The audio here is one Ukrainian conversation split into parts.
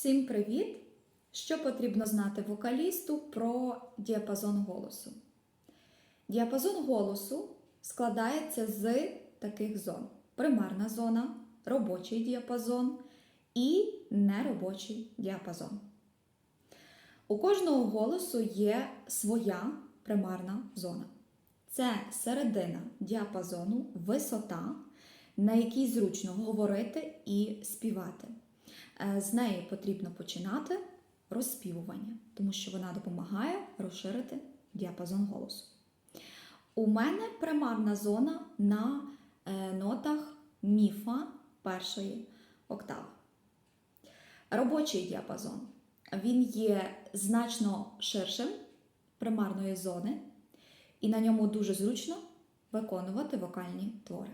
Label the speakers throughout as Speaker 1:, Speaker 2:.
Speaker 1: Всім привіт! Що потрібно знати вокалісту про діапазон голосу? Діапазон голосу складається з таких зон: примарна зона, робочий діапазон і неробочий діапазон. У кожного голосу є своя примарна зона. Це середина діапазону, висота, на якій зручно говорити і співати. Е, З неї потрібно починати розспівування, тому що вона допомагає розширити діапазон голосу. У мене примарна зона на е, нотах міфа першої октави. Робочий діапазон. Він є значно ширшим примарної зони, і на ньому дуже зручно виконувати вокальні твори.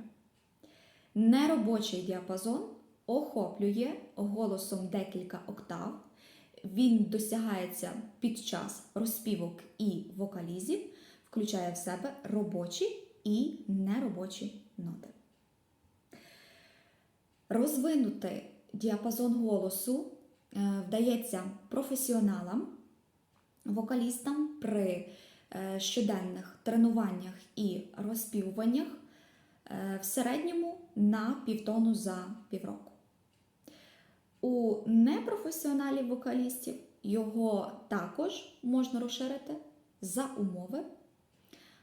Speaker 1: Неробочий діапазон охоплює голосом декілька октав. Він досягається під час розпівок і вокалізів, включає в себе робочі і неробочі ноти. Розвинути діапазон голосу е, вдається професіоналам, вокалістам при е, щоденних тренуваннях і розпівуваннях е, в середньому на півтону за півроку. У непрофесіоналів вокалістів його також можна розширити за умови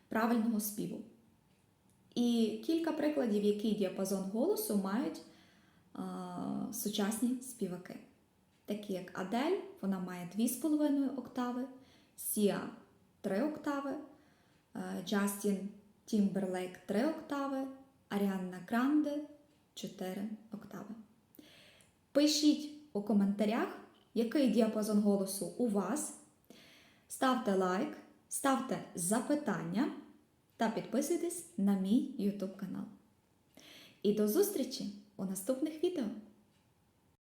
Speaker 1: правильного співу. І кілька прикладів, який діапазон голосу мають а, сучасні співаки. Такі як Адель, вона має 2,5 октави, Сіа 3 октави, Джастін Тімберлейк 3 октави, Аріанна Гранде 4 октави. Пишіть у коментарях, який діапазон голосу у вас. Ставте лайк, ставте запитання та підписуйтесь на мій YouTube канал. І до зустрічі у наступних відео!